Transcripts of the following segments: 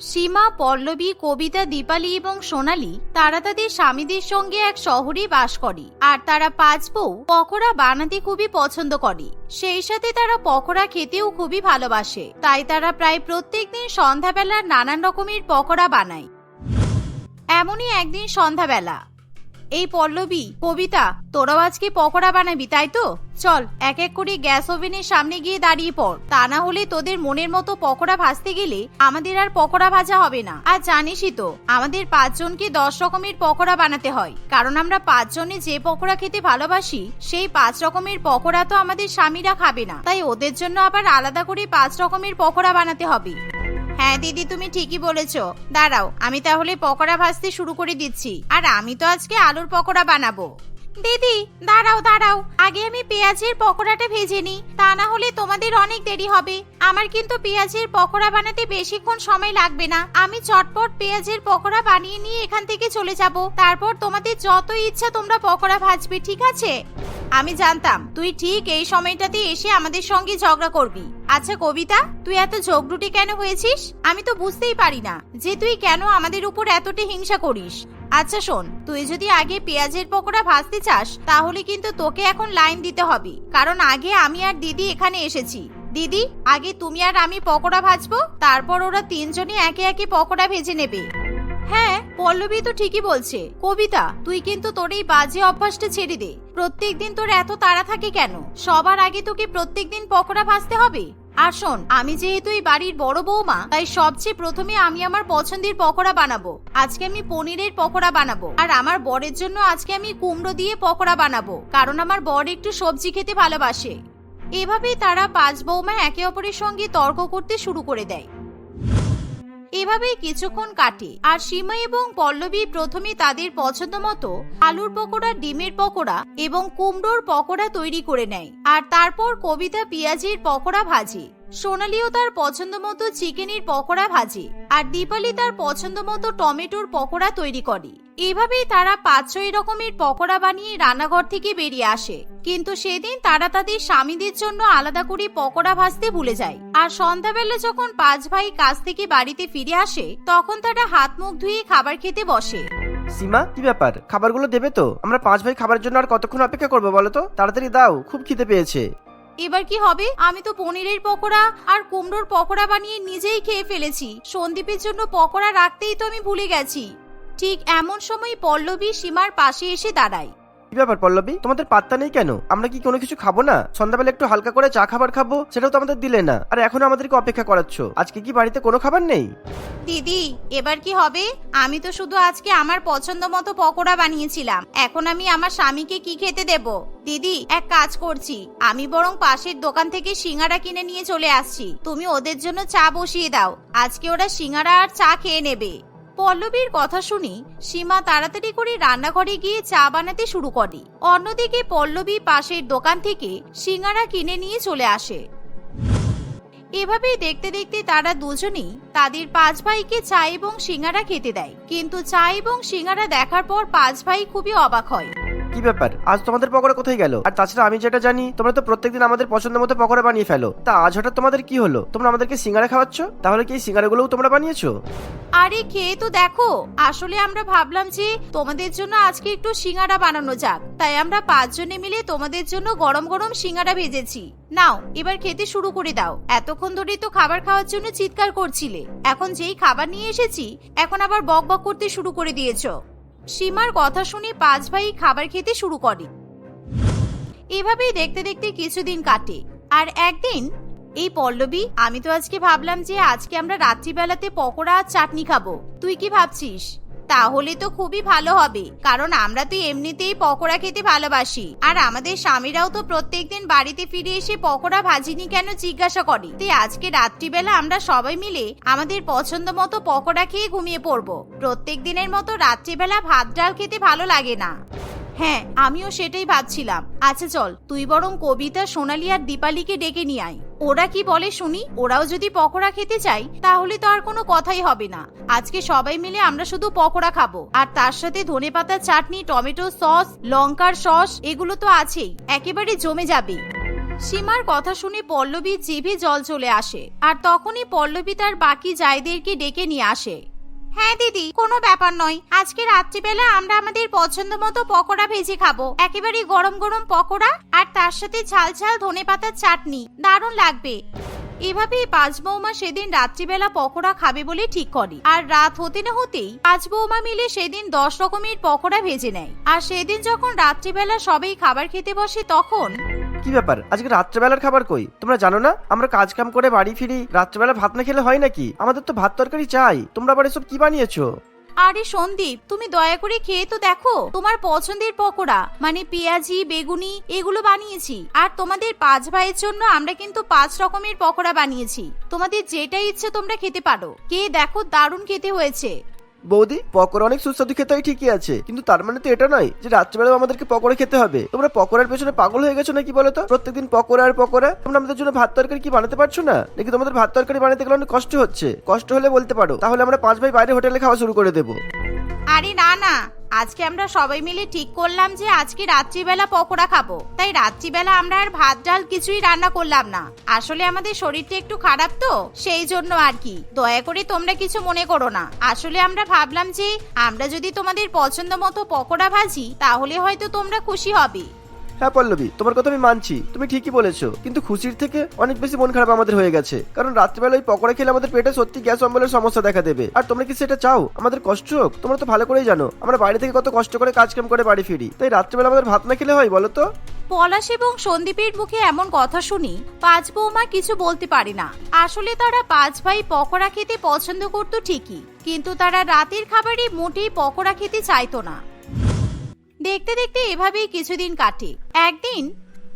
সীমা, পল্লবী, কবিতা, দীপালি এবং সোনালি, তারা তাদের স্বামীদের সঙ্গে এক শহরে বাস করে। আর তারা পাঁচ বউ, পকোড়া বানাতে খুবই পছন্দ করে। সেই সাথে তারা পকোড়া খেতেও খুবই ভালোবাসে। তাই তারা প্রায় প্রত্যেক দিন সন্ধ্যাবেলার নানান রকমের পকোড়া বানায়। এমনই একদিন সন্ধ্যাবেলা। এই পল্লবী, কবিতা, তোরাও আজকে পকোড়া বানাবি, তাই তো? চল, এক এক করে গ্যাস ওভেনের সামনে গিয়ে দাঁড়িয়ে পড়। তা না হলে তোদের মনের মতো পকোড়া ভাজতে গেলে আমাদের আর পকোড়া ভাজা হবে না। আর জানিসই তো, আমাদের পাঁচজনকে দশ রকমের পকোড়া বানাতে হয়। কারণ আমরা পাঁচজনে যে পকোড়া খেতে ভালোবাসি, সেই পাঁচ রকমের পকোড়া তো আমাদের স্বামীরা খাবে না। তাই ওদের জন্য আবার আলাদা করে পাঁচ রকমের পকোড়া বানাতে হবে। হ্যাঁ দিদি, তুমি ঠিকই বলেছ। দাঁড়াও, আমি তাহলে পকোড়া ভাজতে শুরু করে দিচ্ছি। আর আমি তো আজকে আলুর পকোড়া বানাবো। দিদি, দাঁড়াও দাঁড়াও, আগে আমি পেঁয়াজের পকোড়াটা ভেজে নিই। তা না হলে তোমাদের অনেক দেরি হবে। আমার কিন্তু পেঁয়াজের পকোড়া বানাতে বেশিক্ষণ সময় লাগবে না। আমি চটপট পেঁয়াজের পকোড়া বানিয়ে নিয়ে এখান থেকে চলে যাব। তারপর তোমাদের যত ইচ্ছা তোমরা পকোড়া ভাজবে, ঠিক আছে? আমি জানতাম, তুই ঠিক এই সময়টাতে এসে আমাদের সঙ্গে ঝগড়া করবি। আচ্ছা কবিতা, তুই এত ঝগড়ুটে কেন হয়েছিস? আমি তো বুঝতেই পারি না যে তুই কেন আমাদের উপর এতটা হিংসা করিস। আচ্ছা শোন, তুই যদি আগে পেঁয়াজের পকোড়া ভাজতে চাস, তাহলে কিন্তু তোকে এখন লাইন দিতে হবে। কারণ আগে আমি আর দিদি এখানে এসেছি। দিদি, আগে তুমি আর আমি পকোড়া ভাজবো, তারপর ওরা তিনজনই একে একে পকোড়া ভেজে নেবে। হ্যাঁ পল্লবী তো ঠিকই বলছে। কবিতা, তুই কিন্তু তোর এই বাজে অভ্যাসটা ছেড়ে দে। প্রত্যেকদিন তোর এত তাড়া থাকে কেন? সবার আগে তোকে প্রত্যেকদিন পকোড়া ভাজতে হবে। আর শোন, আমি যেহেতু এই বাড়ির বড় বৌমা তাই সবচেয়ে প্রথমে আমি আমার পছন্দের পকোড়া বানাবো। আজকে আমি পনিরের পকোড়া বানাবো। আর আমার বরের জন্য আজকে আমি কুমড়ো দিয়ে পকোড়া বানাবো, কারণ আমার বর একটু সবজি খেতে ভালোবাসে। এভাবেই তারা পাঁচ বৌমা একে অপরের সঙ্গে তর্ক করতে শুরু করে দেয়। এভাবেই কিছুক্ষণ কাটে। আর সীমা এবং পল্লবী প্রথমে তাদের পছন্দ মতো আলুর পকোড়া, ডিমের পকোড়া এবং কুমড়োর পকোড়া তৈরি করে নেয়। আর তারপর কবিতা পেঁয়াজের পকোড়া ভাজে। সোনালিও তার পছন্দ মতো চিকেনের পকোড়া ভাজে, আর দীপালি তার পছন্দ মতো টমেটোর পকোড়া তৈরি করে। এভাবেই তারা পাঁচ ছয় রকমের পকোড়া বানিয়ে রান্নাঘর থেকে বেরিয়ে আসে। কিন্তু সেদিন তারা তাদের স্বামীদের জন্য আলাদা করে পকোড়া ভাজতে ভুলে যায়। আর সন্ধ্যাবেলা যখন পাঁচ ভাই কাজ থেকে বাড়িতে ফিরে আসে, তখন তারা হাত মুখ ধুয়ে খাবার খেতে বসে। সীমা, কি ব্যাপার? খাবারগুলো দেবে তো? আমরা পাঁচ ভাই খাবার জন্য আর কতক্ষণ অপেক্ষা করব বলো তো? তাড়াতাড়ি দাও, খুব খিদে পেয়েছে। এবার কি হবে? আমি তো পনিরের পকোড়া আর কুমড়োর পকোড়া বানিয়ে নিজেই খেয়ে ফেলেছি। সন্দীপের জন্য পকোড়া রাখতেই তো আমি ভুলে গেছি। ঠিক এমন সময় পল্লবী সীমার পাশে এসে দাঁড়ায়। ব্যাপার পল্লবী? তোমাদের পাত্তা নেই কেন? আমরা কি কোনো কিছু খাব না? সন্ধ্যাবেলা একটু হালকা করে চা খাবার খাব, সেটাও তো আমাদের দিলে না। আর এখন আমাদেরকে অপেক্ষা করাচ্ছ। আজকে কি বাড়িতে কোনো খাবার নেই? দিদি, এবার কি হবে? আমি তো শুধু আজকে আমার পছন্দ মতো পকোড়া বানিয়েছিলাম। এখন আমি আমার স্বামীকে কি খেতে দেব? দিদি, এক কাজ করছি। আমি বরং পাশের দোকান থেকে সিঙ্গারা কিনে নিয়ে চলে আসছি। তুমি ওদের জন্য চা বসিয়ে দাও। আজকে ওরা সিঙ্গারা আর চা খেয়ে নেবে। পল্লবীর কথা শুনি সীমা তাড়াতাড়ি করে রান্নাঘরে গিয়ে চা বানাতে শুরু করে। অন্যদিকে পল্লবী পাশের দোকান থেকে সিঙ্গারা কিনে নিয়ে চলে আসে। এভাবে দেখতে দেখতে তারা দুজনেই তাদের পাঁচ ভাইকে চা এবং সিঙ্গারা খেতে দেয়। কিন্তু চা এবং সিঙ্গারা দেখার পর পাঁচ ভাই খুবই অবাক হয়। কি ব্যাপার? আজ তোমাদের পকোড়া কোথায় গেল? আর তাছাড়া আমি যেটা জানি, তোমরা তো প্রত্যেকদিন আমাদের পছন্দ মতো পকোড়া বানিয়ে ফেলো। তা আজ হঠাৎ তোমাদের কি হলো? তোমরা আমাদেরকে সিঙ্গারা খাওয়াচ্ছ? তাহলে কি এই সিঙ্গারাগুলোও তোমরা বানিয়েছো? আরে খেয়ে তো দেখো, আসলে আমরা ভাবলাম যে তোমাদের জন্য আজকে একটু সিঙ্গারা বানানো যাক। তাই আমরা পাঁচজনে মিলে তোমাদের জন্য গরম গরম সিঙ্গারা ভেজেছি। নাও, এবার খেতে শুরু করে দাও। এতক্ষণ ধরে তো খাবার খাওয়ার জন্য চিৎকার করছিলে। এখন যেই খাবার নিয়ে এসেছি, এখন আবার বক বক করতে শুরু করে দিয়েছ। সীমার কথা শুনে পাঁচ ভাই খাবার খেতে শুরু করে। এভাবেই দেখতে দেখতে কিছুদিন কাটে। আর একদিন, এই পল্লবী, আমি তো আজকে ভাবলাম যে আজকে আমরা রাত্রিবেলাতে পকোড়া আর চাটনি খাব। তুই কি ভাবছিস? তাহলে তো খুবই ভালো হবে, কারণ আমরা তো এমনিতেই পকোড়া খেতে ভালোবাসি। আর আমাদের স্বামীরাও তো প্রত্যেকদিন বাড়িতে ফিরে এসে পকোড়া ভাজিনি কেন জিজ্ঞাসা করে? তাই আজকে রাত্রিবেলা আমরা সবাই মিলে আমাদের পছন্দ মতো পকোড়া খেয়ে ঘুমিয়ে পড়ব। প্রত্যেক দিনের মতো রাত্রিবেলা ভাত, ডাল খেতে ভালো লাগে না। হ্যাঁ আমিও সেটাই ভাবছিলাম। আচ্ছা চল, তুই বরং কবিতা, সোনালি আর দীপালিকে ডেকে নিয়ে আয়। ওরা কি বলে শুনি? ওরাও যদি পকোড়া খেতে চাই তাহলে তো আর কোনো কথাই হবে না। আজকে সবাই মিলে আমরা শুধু পকোড়া খাব। আর তার সাথে ধনে ধনেপাতার চাটনি, টমেটো সস, লঙ্কার সস, এগুলো তো আছেই। একেবারে জমে যাবে। সীমার কথা শুনে পল্লবী জিভে জল চলে আসে। আর তখনই পল্লবী তার বাকি জায়দেরকে ডেকে নিয়ে আসে। হ্যাঁ দিদি, কোনো ব্যাপার নয়। আজকে রাত্রিবেলা আমরা আমাদের পছন্দ মতো পকোড়া ভেজে খাব। একেবারে গরম গরম পকোড়া আর তার সাথে ঝাল ঝাল ধনে পাতার চাটনি। দারুণ লাগবে। এভাবেই পাঁচ বৌমা সেদিন রাত্রিবেলা পকোড়া খাবে বলে ঠিক করে। আর রাত হতে না হতেই পাঁচ বৌমা মিলে সেদিন দশ রকমের পকোড়া ভেজে নেয়। আর সেদিন যখন রাত্রিবেলা সবাই খাবার খেতে বসে তখন কি ব্যাপার? আজকে রাত্রেবেলার খাবার কই? তোমরা জানো না? আমরা কাজ কাম করে বাড়ি ফিরি, রাত্রেবেলা ভাত না খেলে হয় নাকি? আমাদের তো ভাত তরকারি চাই। তোমরা আবার এসব কি বানিয়েছো? আরে সন্দীপ, তুমি দয়া করে খেয়ে তো দেখো। তোমার পছন্দের পকোড়া মানে পেঁয়াজি, বেগুনি, এগুলো বানিয়েছি। আর তোমাদের পাঁচ ভাইয়ের জন্য আমরা কিন্তু পাঁচ রকমের পকোড়া বানিয়েছি। তোমাদের যেটা ইচ্ছে তোমরা খেতে পারো। কে দেখো দারুণ খেতে হয়েছে। বৌদি, পকোড়া অনেক সুস্বাদু খেতে হয়, ঠিকই আছে। কিন্তু তার মানে তো এটা নয় যে রাত্রেবেলা আমাদেরকে পকোড়া খেতে হবে। তোমরা পকোড়ার পেছনে পাগল হয়ে গেছো নাকি বলো তো? প্রত্যেকদিন পকোড়া আর পকোড়া, তোমরা আমাদের জন্য ভাত তরকারি কি বানাতে পারছ না? নাকি তোমাদের ভাত তরকারি বানাতে গেলে অনেক কষ্ট হচ্ছে? কষ্ট হলে বলতে পারো। তাহলে আমরা পাঁচ ভাই বাইরে হোটেলে খাওয়া শুরু করে দেবো। আরে না না। আজকে আমরা সবাই মিলে ঠিক করলাম যে আজকে রাত্রিবেলা পকোড়া খাব। তাই রাত্রিবেলা আমরা আর ভাত, ডাল কিছুই রান্না করলাম না। আসলে আমাদের শরীরটা একটু খারাপ তো, সেই জন্য আর কি। দয়া করে তোমরা কিছু মনে করো না। আসলে আমরা ভাবলাম যে আমরা যদি তোমাদের পছন্দ মতো পকোড়া ভাজি, তাহলে হয়তো তোমরা খুশি হবে। হ্যাঁ পল্লবী, তোমার কথা আমি মানছি, তুমি ঠিকই বলেছ, কিন্তু খুশির থেকে অনেক বেশি মন খারাপ আমাদের হয়ে গেছে, কারণ রাত্রিবেলা ওই পকোড়া খেলে আমাদের পেটে সত্যি গ্যাস অম্বলের সমস্যা দেখা দেবে। আর তোমরা কি সেটা চাও? আমাদের কষ্ট হোক, তোমরা তো ভালো করেই জানো, আমরা বাড়ি থেকে কত কষ্ট করে কাজ কাম করে বাড়ি ফিরি, তাই রাত্রিবেলা আমাদের ভাত না খেলে হয়, বলো তো? পলাশ এবং সন্দীপের মুখে এমন কথা শুনি, পাঁচ বৌমা কিছু বলতে পারে না। আসলে তারা পাঁচ ভাই পকোড়া খেতে পছন্দ করতো ঠিকই, কিন্তু তারা রাতের খাবারে মোটেই পকোড়া খেতে চাইতো না। দেখতে দেখতে এভাবেই কিছুদিন কাটে। একদিন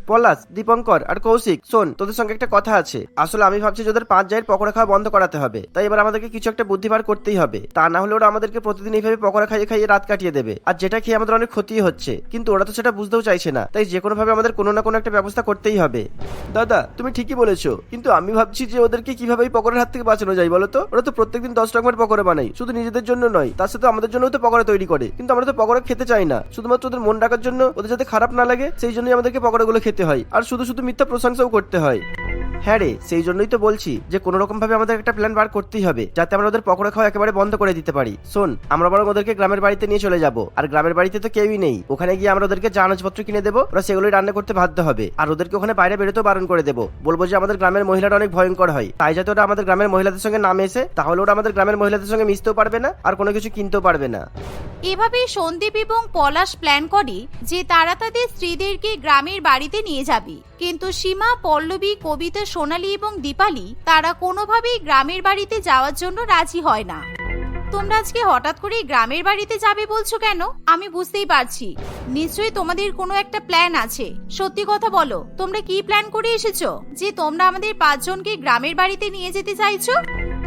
পলাশ, দীপঙ্কর আর কৌশিক, শোন, তোদের সঙ্গে একটা কথা আছে। আসলে আমি ভাবছি ওদের পাঁচ জায়ের পকোড়া খাওয়া বন্ধ করাতে হবে। তাই এবার আমাদেরকে কিছু একটা বুদ্ধি করতেই হবে। তা না হলে ওরা আমাদেরকে প্রতিদিন এইভাবে পকোড়া খাইয়ে খাইয়ে রাত কাটিয়ে দেবে। আর যেটা খেয়ে আমাদের অনেক ক্ষতি হচ্ছে। কিন্তু ওরা তো সেটা বুঝতেও চাইছে না। তাই যে কোনো ভাবে আমাদের কোনো না কোনো একটা ব্যবস্থা করতেই হবে। দাদা, তুমি ঠিকই বলেছ। কিন্তু আমি ভাবছি যে ওদেরকে কীভাবে এই পকোড়ার হাত থেকে বাঁচানো যায় বলো তো? ওরা তো প্রত্যেকদিন দশ রকমের পকোড়া বানাই শুধু নিজেদের জন্য নয়, তার সাথে আমাদের জন্য তো পকোড়া তৈরি করে। কিন্তু আমরা তো পকোড়া খেতে চাই না। শুধুমাত্র ওদের মন রাখার জন্য ওদের যাতে খারাপ না লাগে, সেই জন্যই আমাদেরকে পকোড়াগুলো খেতে হয়, আর শুধু শুধু মিথ্যা প্রশংসাও করতে হয়। হ্যাঁ রে, সেই জন্যই তো বলছি যে কোনো রকম ভাবে আমাদের একটা প্ল্যান বার করতেই হবে, যাতে আমরা ওদের পকোড়া খাওয়া একেবারে বন্ধ করে দিতে পারি। শোন, আমরা বরং ওদেরকে গ্রামের বাড়িতে নিয়ে চলে যাব, আর গ্রামের বাড়িতে তো কেউই নেই। ওখানে গিয়ে আমরা ওদেরকে জাহাজপত্র কিনে দেবো, ওরা সেগুলোই রান্না করতে বাধ্য হবে, আর ওদেরকে ওখানে বাইরে বেরোতেও বারণ করে দেবো। বলব যে আমাদের গ্রামের মহিলারা অনেক ভয়ঙ্কর হয়, তাই যাতে ওরা আমাদের গ্রামের মহিলাদের সঙ্গে নামে এসে, তাহলে ওরা আমাদের গ্রামের মহিলাদের সঙ্গে মিশতেও পারবে না, আর কোনো কিছু কিনতেও পারবে না। এভাবেই সন্দীপ এবং পলাশ প্ল্যান করে যে তারা তাদের স্ত্রীদেরকে গ্রামের বাড়িতে নিয়ে যাবে। কিন্তু সীমা, পল্লবী, কবিতা সোনালী এবং দীপালি, তারা কোনোভাবেই গ্রামের বাড়িতে যাওয়ার জন্য রাজি হয় না। তোমরা আজকে হঠাৎ করে গ্রামের বাড়িতে যাবে বলছো কেন? আমি বুঝতেই পারছি। নিশ্চয়ই তোমাদের কোনো একটা প্ল্যান আছে। সত্যি কথা বলো, তোমরা কি প্ল্যান করে এসেছ? যে তোমরা আমাদের পাঁচজনকে গ্রামের বাড়িতে নিয়ে যেতে চাইছো?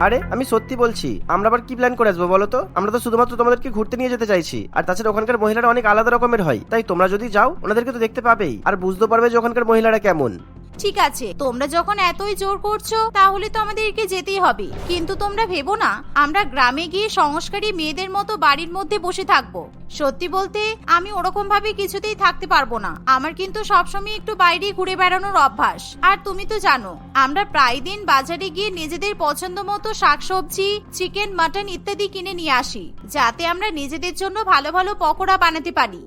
আরে, আমি সত্যি বলছি, আমরা আবার কি প্ল্যান করে আসব বলো তো? আমরা তো শুধুমাত্র তোমাদেরকে ঘুরতে নিয়ে যেতে চাইছি। আর তাছাড়া ওখানকার মহিলারা অনেক আলাদা রকমের হয়। তাই তোমরা যদি যাও, ওনাদেরকে তো দেখতে পাবেই। আর বুঝতে পারবে যে ওখানকার মহিলারা কেমন। ঠিক আছে, তোমরা যখন এতই জোর করছ, তাহলে তো আমাদেরকে যেতেই হবে। কিন্তু তোমরা ভেবো না, আমরা গ্রামে গিয়ে সংস্কারী মেয়েদের মতো বাড়ির মধ্যে বসে থাকব। সত্যি বলতে, আমি ওরকম ভাবে কিছুতেই থাকতে পারব না। আমার কিন্তু সবসময় একটু বাইরে ঘুরে বেড়ানোর অভ্যাস। আর তুমি তো জানো, আমরা প্রায় দিন বাজারে গিয়ে নিজেদের পছন্দ মতো শাকসবজি, চিকেন, মাটন ইত্যাদি কিনে নিয়ে আসি, যাতে আমরা নিজেদের জন্য ভালো ভালো পকোড়া বানাতে পারি।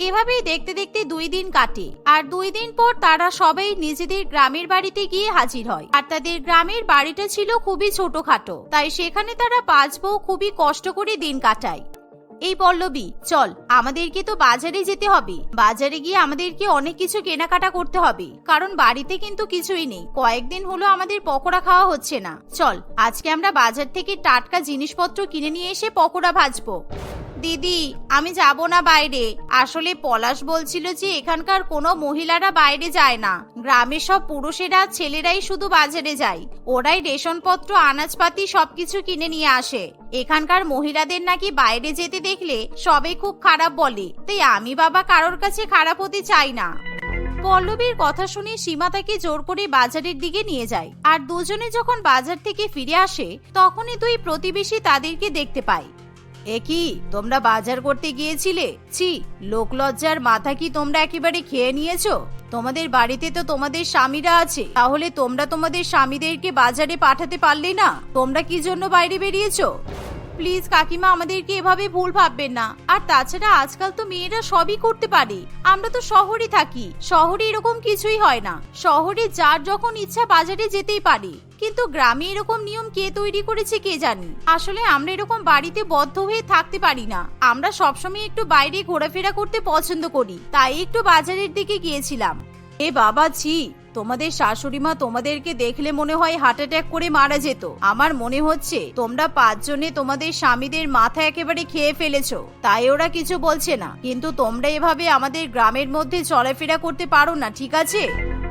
এভাবেই দেখতে দেখতে দুই দিন কাটে। আর দুই দিন পর তারা সবাই নিজেদের গ্রামের বাড়িতে গিয়ে হাজির হয়। আর তাদের গ্রামের বাড়িটা ছিল খুবই ছোটখাটো। তাই সেখানে তারা পাঁচ বউ খুবই কষ্ট করে দিন কাটায়। এই পল্লবী, চল, আমাদেরকে তো বাজারে যেতে হবে। বাজারে গিয়ে আমাদেরকে অনেক কিছু কেনাকাটা করতে হবে। কারণ বাড়িতে কিন্তু কিছুই নেই। কয়েকদিন হলো আমাদের পকোড়া খাওয়া হচ্ছে না। চল, আজকে আমরা বাজার থেকে টাটকা জিনিসপত্র কিনে নিয়ে এসে পকোড়া ভাজবো। দিদি, আমি যাব না বাইরে। আসলে পলাশ বলছিল যে এখানকার কোনো মহিলারা বাইরে যায় না। গ্রামের সব পুরুষেরা ছেলেরাই শুধু বাজারে যায়। ওরাই রেশনপত্র, আনাজপাতি, সবকিছু কিনে নিয়ে আসে। এখানকার মহিলাদের নাকি বাইরে যেতে দেখলে সবে খুব খারাপ বলে। তাই আমি বাবা কারোর কাছে খারাপ হতে চাই না। পল্লবীর কথা শুনে সীমা তাকে জোর করে বাজারের দিকে নিয়ে যায়। আর দুজনে যখন বাজার থেকে ফিরে আসে, তখনই দুই প্রতিবেশী তাদেরকে দেখতে পায়। এ কি, তোমরা বাজার করতে গিয়েছিলে? ছি লোকলজ্জার মাথা কি তোমরা একেবারে খেয়ে নিয়েছো? তোমাদের বাড়িতে তো তোমাদের স্বামীরা আছে, তাহলে তোমরা তোমাদের স্বামীদেরকে বাজারে পাঠাতে পারলে না? তোমরা কি জন্য বাইরে বেরিয়েছো? প্লিজ কাকিমা আমাদেরকে এভাবে ভুল ভাববেন না। আর তাছাড়া আজকাল তো মেয়েরা সবই করতে পারে। আমরা তো শহরে থাকি। শহরে এরকম কিছুই হয় না। শহরে যার যখন ইচ্ছা বাজারে যেতেই পারে। কিন্তু গ্রামে এরকম নিয়ম কে তৈরি করেছে কে জানি? আসলে আমরা এরকম বাড়িতে বদ্ধ হয়ে থাকতে পারি না। আমরা সবসময় একটু বাইরে ঘোরাফেরা করতে পছন্দ করি। তাই একটু বাজারের দিকে গিয়েছিলাম। এ বাবা ছি তোমাদের শাশুড়ি মা তোমাদেরকে দেখলে মনে হয় হার্ট অ্যাটাক করে মারা যেত। আমার মনে হচ্ছে তোমরা পাঁচজনে তোমাদের স্বামীদের মাথা একেবারে খেয়ে ফেলেছো। তাই ওরা কিছু বলছে না। কিন্তু তোমরা এভাবে আমাদের গ্রামের মধ্যে চলাফেরা করতে পারো না, ঠিক আছে?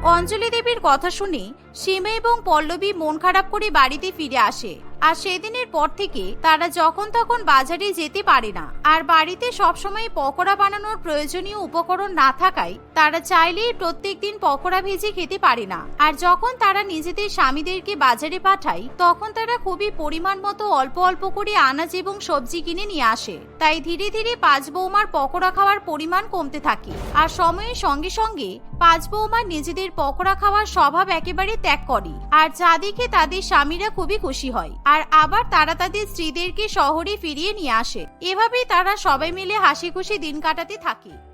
অঞ্জলি দেবীর কথা শুনে সীমা এবং পল্লবী মন খারাপ করে বাড়িতে ফিরে আসে। আর সেদিনের পর থেকে তারা যখন তখন বাজারে যেতে পারে না। আর বাড়িতে সবসময় পকোড়া বানানোর প্রয়োজনীয় উপকরণ না থাকায় তারা চাইলেই প্রত্যেক দিন পকোড়া ভেজে খেতে পারে না। আর যখন তারা নিজেদের স্বামীদেরকে বাজারে পাঠায়, তখন তারা খুবই পরিমাণ মতো অল্প অল্প করে আনাজ এবং সবজি কিনে নিয়ে আসে। তাই ধীরে ধীরে পাঁচ বৌমার পকোড়া খাওয়ার পরিমাণ কমতে থাকে। আর সময়ের সঙ্গে সঙ্গে পাঁচ বৌমা নিজেদের পকোড়া খাওয়ার স্বভাব একেবারে ত্যাগ করে আর যা দেখে তাদের স্বামীরা খুবই খুশি হয়। আর আবার তারা তাদের স্ত্রীদেরকে শহরে ফিরিয়ে নিয়ে আসে। এভাবেই তারা সবাই মিলে হাসি খুশি দিন কাটাতে থাকে।